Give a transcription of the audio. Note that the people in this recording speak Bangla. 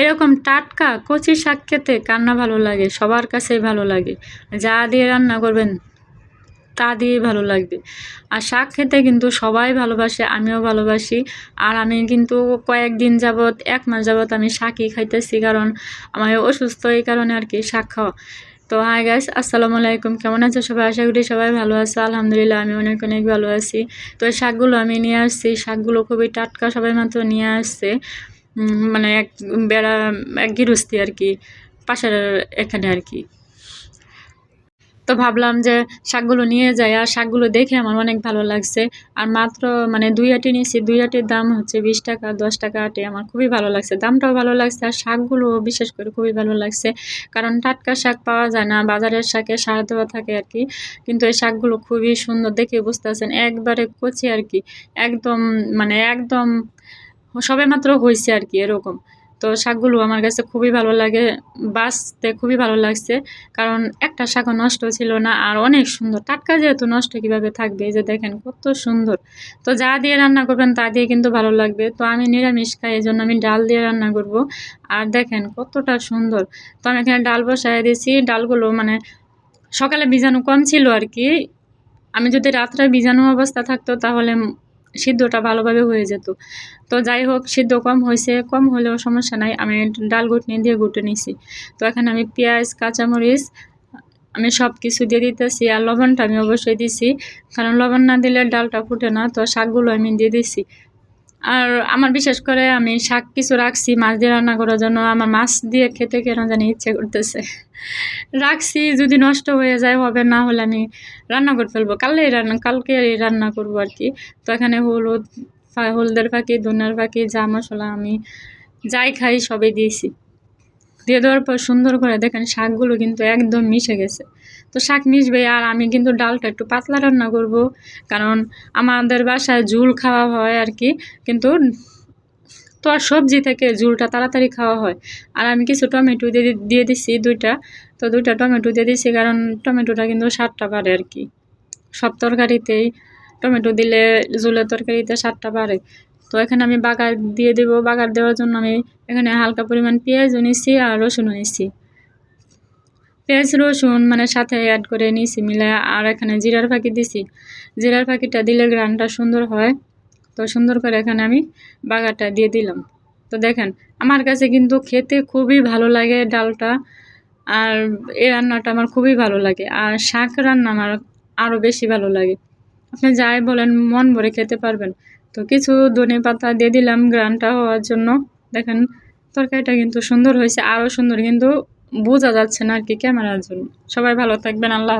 এরকম টাটকা কচি শাক খেতে কান্না ভালো লাগে, সবার কাছেই ভালো লাগে। যা দিয়ে রান্না করবেন, তা দিয়ে ভালো লাগবে। আর শাক খেতে কিন্তু সবাই ভালোবাসে, আমিও ভালোবাসি। আর আমি কিন্তু কয়েকদিন যাবৎ, এক মাস যাবৎ আমি শাকই খাইতেছি কারণ আমার অসুস্থ এই কারণে আর কি শাক খাওয়া। তো হাই গাইস আসসালামু আলাইকুম। কেমন আছো সবাই? আশা করি সবাই ভালো আছো। আলহামদুলিল্লাহ, আমি অনেক অনেক ভালো আছি। তো শাকগুলো আমি নিয়ে আসছি। শাকগুলো খুবই টাটকা সবাই মাত্র নিয়ে আসছে। মানে এক, বেড়া, এক গৃহস্থী আর কি, পাশের এখানে আর কি। তো ভাবলাম যে শাকগুলো নিয়ে যাই, আর শাকগুলো দেখে আমার অনেক ভালো লাগছে। আর মাত্র মানে দুই আটি নিয়েছি, দুই আটির দাম হচ্ছে বিশ টাকা, দশ টাকা আটে, আমার খুবই ভালো লাগছে। দামটাও ভালো লাগছে, আর শাকগুলো বিশেষ করে খুবই ভালো লাগছে। কারণ টাটকা শাক পাওয়া যায় না, বাজারের শাকে সার দেওয়া থাকে আর কি। কিন্তু এই শাকগুলো খুবই সুন্দর, দেখে বুঝতে পারছেন, একবারে কচি আর কি। একদম মানে একদম সবে মাত্র হয়েছে আর কি এরকম। তো শাকগুলো আমার কাছে খুবই ভালো লাগে, বাঁচতে খুবই ভালো লাগছে। কারণ একটা শাকও নষ্ট ছিল না, আর অনেক সুন্দর। টাটকা যেহেতু নষ্ট কীভাবে থাকবে? এই যে দেখেন কত সুন্দর। তো যা দিয়ে রান্না করবেন তা দিয়ে কিন্তু ভালো লাগবে। তো আমি নিরামিষ খাই এই জন্য আমি ডাল দিয়ে রান্না করব। আর দেখেন কতটা সুন্দর। তো আমি এখানে ডাল বসাই দিয়েছি। ডালগুলো মানে সকালে বীজাণু কম ছিল আর কি আমি যদি রাত্রে বীজাণু অবস্থা থাকতো তাহলে সিদ্ধটা ভালোভাবে হয়ে যেত। তো যাই হোক, সিদ্ধ কম হয়েছে, কম হলেও সমস্যা নাই, আমি ডাল ঘুটনি দিয়ে ঘুটে নিছি। তো এখন আমি পেঁয়াজ, কাঁচামরিচ, আমি সব কিছু দিয়ে দিতেছি আর লবণটা আমি অবশ্যই দিছি। কারণ লবণ না দিলে ডালটা ফুটে না, তো শাকগুলো আমি দিয়ে দিছি। আর আমার বিশেষ করে আমি শাক কিছু রাখছি, মাছ দিয়ে রান্না করার জন্য। আমার মাছ দিয়ে খেতে কেন জানি ইচ্ছে করতেছে। রাখছি, যদি নষ্ট হয়ে যায় হবে, না হলে আমি রান্না করে ফেলব। কালে রান্না, কালকে রান্না করব আর কি। তো এখানে হলুদ হলদের ফাঁকি, ধনার ফাঁকি, যা মশলা আমি যাই খাই সবই দিয়েছি। দিয়ে দেওয়ার পর সুন্দর করে দেখেন শাকগুলো কিন্তু একদম মিশে গেছে। তো শাক মিশবে আর আমি কিন্তু ডালটা একটু পাতলা রান্না করব, কারণ আমাদের বাসায় ঝুল খাওয়া হয় আর কি, কিন্তু তো আর সবজি থেকে ঝুলটা তাড়াতাড়ি খাওয়া হয়। আর আমি কিছু টমেটো দিয়ে দিয়ে দিচ্ছি দুইটা, তো দুইটা টমেটো দিয়ে দিচ্ছি কারণ টমেটোটা কিন্তু স্বাদটা বাড়ে আর কি। সব তরকারিতেই টমেটো দিলে ঝুলের তরকারিতে স্বাদটা বাড়ে। তো এখানে আমি বাগার দিয়ে দেবো। বাগার দেওয়ার জন্য আমি এখানে হালকা পরিমাণ পেঁয়াজও নিচ্ছি আর রসুনও নিচ্ছি পেঁয়াজ, রসুন মানে সাথে অ্যাড করে নিয়েছি মিলে আর এখানে জিরার ফাঁকি দিছি। জিরার ফাঁকিটা দিলে গ্রানটা সুন্দর হয়। তো সুন্দর করে এখানে আমি বাগারটা দিয়ে দিলাম। তো দেখেন, আমার কাছে কিন্তু খেতে খুবই ভালো লাগে ডালটা আর এই রান্নাটা আমার খুবই ভালো লাগে। আর শাক রান্না আমার আরও বেশি ভালো লাগে। আপনি যাই বলেন, মন ভরে খেতে পারবেন। তো কিছু ধনে পাতা দিয়ে দিলাম গ্রানটা হওয়ার জন্য। দেখেন, তরকারিটা কিন্তু সুন্দর হয়েছে আরও সুন্দর, কিন্তু বোঝা যাচ্ছে না আর কি ক্যামেরার জন্য। সবাই ভালো থাকবেন, আল্লাহ